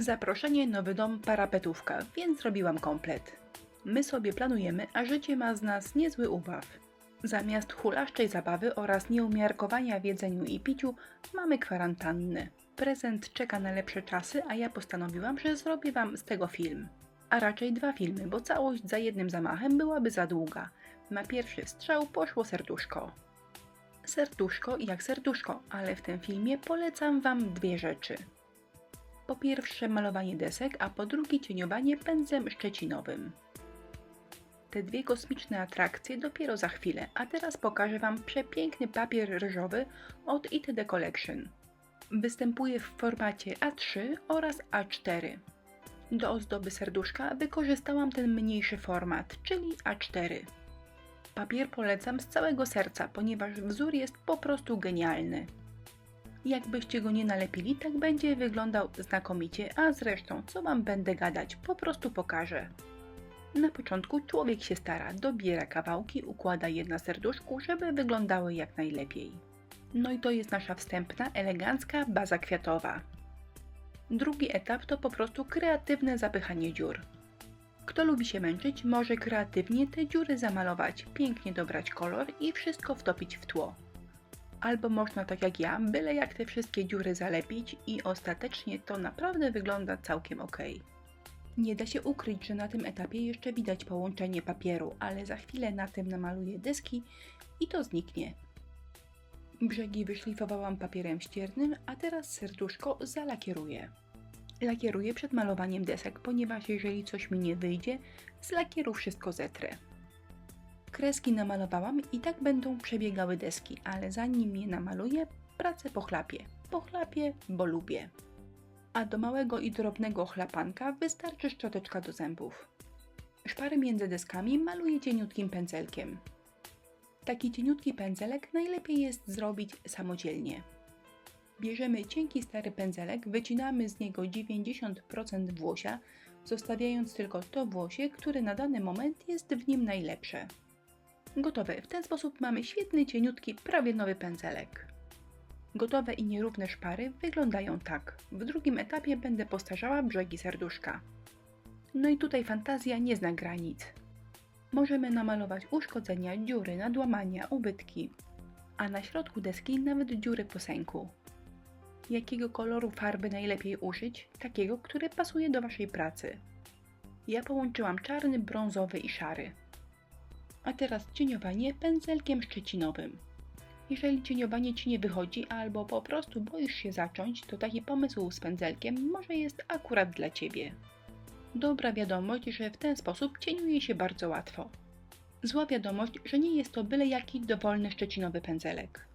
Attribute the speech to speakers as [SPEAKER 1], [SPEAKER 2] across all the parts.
[SPEAKER 1] Zaproszenie nowy dom parapetówka, więc zrobiłam komplet. My sobie planujemy, a życie ma z nas niezły ubaw. Zamiast hulaszczej zabawy oraz nieumiarkowania w jedzeniu i piciu mamy kwarantannę. Prezent czeka na lepsze czasy, a ja postanowiłam, że zrobię wam z tego film. A raczej dwa filmy, bo całość za jednym zamachem byłaby za długa. Na pierwszy strzał poszło serduszko. Serduszko jak serduszko, ale w tym filmie polecam wam dwie rzeczy. Po pierwsze malowanie desek, a po drugie cieniowanie pędzlem szczecinowym. Te dwie kosmiczne atrakcje dopiero za chwilę, a teraz pokażę Wam przepiękny papier ryżowy od ITD Collection. Występuje w formacie A3 oraz A4. Do ozdoby serduszka wykorzystałam ten mniejszy format, czyli A4. Papier polecam z całego serca, ponieważ wzór jest po prostu genialny. Jakbyście go nie nalepili, tak będzie wyglądał znakomicie, a zresztą co Wam będę gadać, po prostu pokażę. Na początku człowiek się stara, dobiera kawałki, układa je na serduszku, żeby wyglądały jak najlepiej. No i to jest nasza wstępna, elegancka baza kwiatowa. Drugi etap to po prostu kreatywne zapychanie dziur. Kto lubi się męczyć, może kreatywnie te dziury zamalować, pięknie dobrać kolor i wszystko wtopić w tło. Albo można tak jak ja, byle jak te wszystkie dziury zalepić i ostatecznie to naprawdę wygląda całkiem ok. Nie da się ukryć, że na tym etapie jeszcze widać połączenie papieru, ale za chwilę na tym namaluję deski i to zniknie. Brzegi wyszlifowałam papierem ściernym, a teraz serduszko zalakieruję. Lakieruję przed malowaniem desek, ponieważ jeżeli coś mi nie wyjdzie, z lakieru wszystko zetrę. Kreski namalowałam i tak będą przebiegały deski, ale zanim je namaluję, pracę pochlapię. Pochlapię, bo lubię. A do małego i drobnego chlapanka wystarczy szczoteczka do zębów. Szpary między deskami maluję cieniutkim pędzelkiem. Taki cieniutki pędzelek najlepiej jest zrobić samodzielnie. Bierzemy cienki stary pędzelek, wycinamy z niego 90% włosia, zostawiając tylko to włosie, które na dany moment jest w nim najlepsze. Gotowe. W ten sposób mamy świetny, cieniutki, prawie nowy pędzelek. Gotowe i nierówne szpary wyglądają tak. W drugim etapie będę postarzała brzegi serduszka. No i tutaj fantazja nie zna granic. Możemy namalować uszkodzenia, dziury, nadłamania, ubytki, a na środku deski nawet dziury po sęku. Jakiego koloru farby najlepiej użyć? Takiego, który pasuje do Waszej pracy. Ja połączyłam czarny, brązowy i szary. A teraz cieniowanie pędzelkiem szczecinowym. Jeżeli cieniowanie Ci nie wychodzi albo po prostu boisz się zacząć, to taki pomysł z pędzelkiem może jest akurat dla Ciebie. Dobra wiadomość, że w ten sposób cieniuje się bardzo łatwo. Zła wiadomość, że nie jest to byle jaki dowolny szczecinowy pędzelek.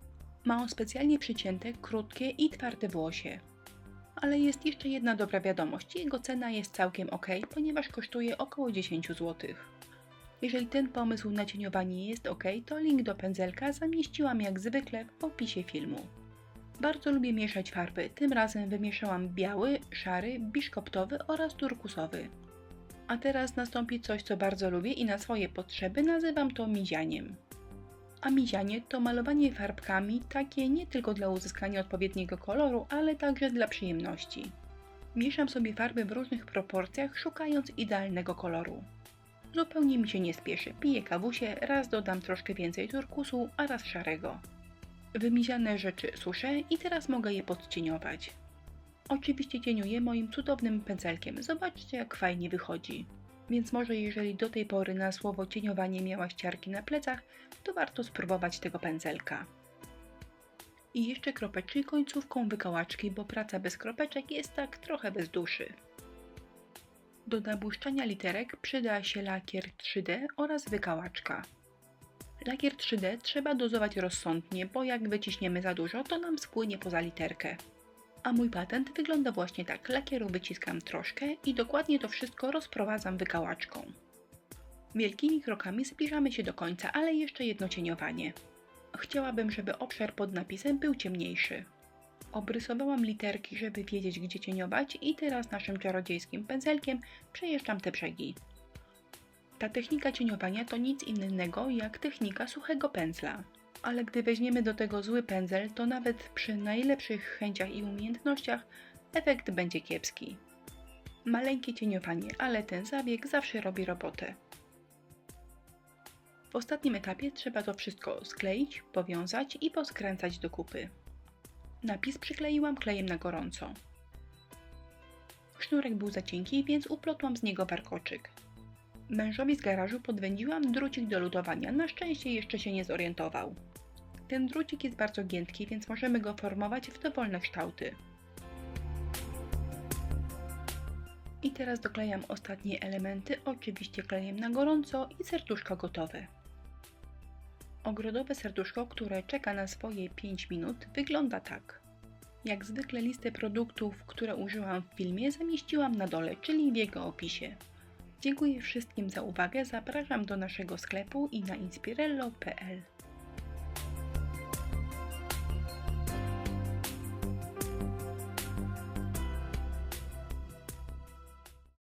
[SPEAKER 1] Ma on specjalnie przycięte, krótkie i twarde włosie. Ale jest jeszcze jedna dobra wiadomość. Jego cena jest całkiem ok, ponieważ kosztuje około 10 zł. Jeżeli ten pomysł na cieniowanie jest ok, to link do pędzelka zamieściłam jak zwykle w opisie filmu. Bardzo lubię mieszać farby, tym razem wymieszałam biały, szary, biszkoptowy oraz turkusowy. A teraz nastąpi coś, co bardzo lubię i na swoje potrzeby nazywam to mizianiem. A mizianie to malowanie farbkami takie nie tylko dla uzyskania odpowiedniego koloru, ale także dla przyjemności. Mieszam sobie farby w różnych proporcjach, szukając idealnego koloru. Zupełnie mi się nie spieszy. Piję kawusie, raz dodam troszkę więcej turkusu, a raz szarego. Wymiziane rzeczy suszę i teraz mogę je podcieniować. Oczywiście cieniuję moim cudownym pędzelkiem. Zobaczcie jak fajnie wychodzi. Więc może jeżeli do tej pory na słowo cieniowanie miałaś ciarki na plecach, to warto spróbować tego pędzelka. I jeszcze kropeczki końcówką wykałaczki, bo praca bez kropeczek jest tak trochę bez duszy. Do nabłyszczania literek przyda się lakier 3D oraz wykałaczka. Lakier 3D trzeba dozować rozsądnie, bo jak wyciśniemy za dużo, to nam spłynie poza literkę. A mój patent wygląda właśnie tak. Lakieru wyciskam troszkę i dokładnie to wszystko rozprowadzam wykałaczką. Wielkimi krokami zbliżamy się do końca, ale jeszcze jedno cieniowanie. Chciałabym, żeby obszar pod napisem był ciemniejszy. Obrysowałam literki, żeby wiedzieć gdzie cieniować i teraz naszym czarodziejskim pędzelkiem przejeżdżam te brzegi. Ta technika cieniowania to nic innego jak technika suchego pędzla. Ale gdy weźmiemy do tego zły pędzel, to nawet przy najlepszych chęciach i umiejętnościach efekt będzie kiepski. Maleńkie cieniowanie, ale ten zabieg zawsze robi robotę. W ostatnim etapie trzeba to wszystko skleić, powiązać i poskręcać do kupy. Napis przykleiłam klejem na gorąco. Sznurek był za cienki, więc uplotłam z niego warkoczyk. Mężowi z garażu podwędziłam drucik do lutowania, na szczęście jeszcze się nie zorientował. Ten drucik jest bardzo giętki, więc możemy go formować w dowolne kształty. I teraz doklejam ostatnie elementy, oczywiście klejem na gorąco i serduszko gotowe. Ogrodowe serduszko, które czeka na swoje 5 minut, wygląda tak. Jak zwykle listę produktów, które użyłam w filmie, zamieściłam na dole, czyli w jego opisie. Dziękuję wszystkim za uwagę, zapraszam do naszego sklepu i na inspirello.pl.